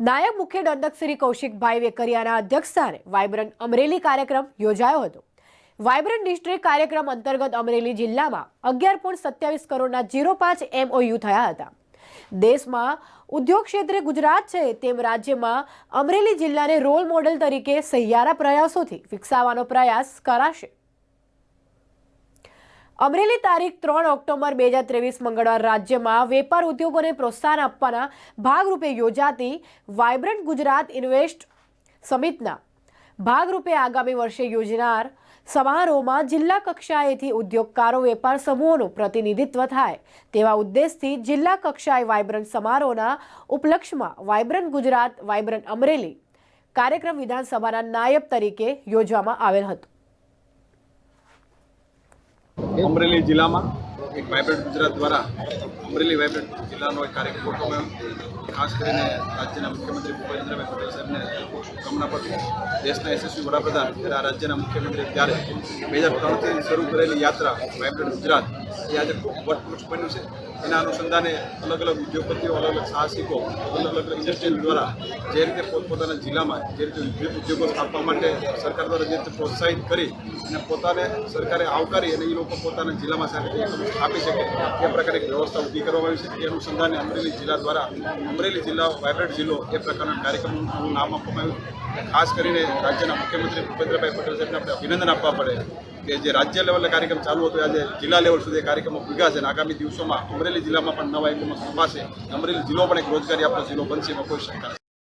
નાયબ મુખ્ય દંડક શ્રી કૌશિકભાઈ વેકરિયાના અધ્યક્ષસ્થાને વાયબ્રન્ટ અમરેલી કાર્યક્રમ યોજાયો હતો. વાયબ્રન્ટ ડિસ્ટ્રિક્ટ કાર્યક્રમ અંતર્ગત અમરેલી જિલ્લામાં અગિયાર પોઈન્ટ સત્યાવીસ કરોડના જીરો પાંચ એમઓયુ થયા હતા. દેશમાં ઉદ્યોગ ક્ષેત્રે ગુજરાત છે તેમ રાજ્યમાં અમરેલી જિલ્લાને રોલ મોડેલ તરીકે સહિયારા પ્રયાસોથી વિકસાવવાનો પ્રયાસ કરાશે. અમરેલી તારીખ ત્રણ ઓક્ટોબર બે હજાર ત્રેવીસ મંગળવાર રાજ્યમાં વેપાર ઉદ્યોગોને પ્રોત્સાહન આપવાના ભાગરૂપે યોજાતી વાઇબ્રન્ટ ગુજરાત ઇન્વેસ્ટ સમિટના ભાગરૂપે આગામી વર્ષે યોજનાર સમારોહમાં જિલ્લા કક્ષાએથી ઉદ્યોગકારો, વેપાર સમૂહોનું પ્રતિનિધિત્વ થાય તેવા ઉદ્દેશથી જિલ્લા કક્ષાએ વાઇબ્રન્ટ સમારોહના ઉપલક્ષમાં વાઇબ્રન્ટ ગુજરાત વાઇબ્રન્ટ અમરેલી કાર્યક્રમ વિધાનસભાના નાયબ તરીકે યોજવામાં આવેલ હતો. અમરેલી જિલ્લામાં એક વાઇબ્રન્ટ ગુજરાત દ્વારા અમરેલી વાઇબ્રન્ટ જિલ્લાનો એક કાર્યક્રમ ગોઠવવામાં ખાસ કરીને રાજ્યના મુખ્યમંત્રી ભૂપેન્દ્રભાઈ પટેલ સાહેબને શુભકામના પાઠવું. દેશના યશસ્વી વડાપ્રધાન ત્યારે આ રાજ્યના મુખ્યમંત્રી ત્યારે બે હજાર ત્રણથી શરૂ કરેલી યાત્રા વાઇબ્રન્ટ ગુજરાત, એ આજે ખૂબ વટવૃક્ષ બન્યું છે. એના અનુસંધાને અલગ અલગ ઉદ્યોગપતિઓ, અલગ અલગ સાહસિકો, અલગ અલગ ઇન્ડસ્ટ્રીઝ દ્વારા જે રીતે પોતપોતાના જિલ્લામાં જે રીતે ઉદ્યોગો સ્થાપવા માટે સરકાર દ્વારા જે રીતે પ્રોત્સાહિત કરી અને પોતાને સરકારે આવકારી અને એ લોકો પોતાના જિલ્લામાં સારી આપી શકે, એ પ્રકારે વ્યવસ્થા ઊભી કરવામાં આવ્યું છે એ અનુસંધાને અમરેલી જિલ્લા દ્વારા અમરેલી જિલ્લા વાઇબ્રન્ટ જિલ્લો એ પ્રકારના કાર્યક્રમનું નામ આપવામાં આવ્યું ખાસ કરીને રાજ્યના મુખ્યમંત્રી ભૂપેન્દ્રભાઈ પટેલ સાહેબને આપણે અભિનંદન આપવા પડે કે જે રાજ્ય લેવલે કાર્યક્રમ ચાલુ હતો આજે જિલ્લા લેવલ સુધી કાર્યક્રમો ભૂગા છે અને આગામી દિવસોમાં અમરેલી જિલ્લામાં પણ નવા એકમો સ્થપાશે અમરેલી જિલ્લો પણ એક રોજગારી આપતો જિલ્લો બનશે એમાં કોઈ શંકા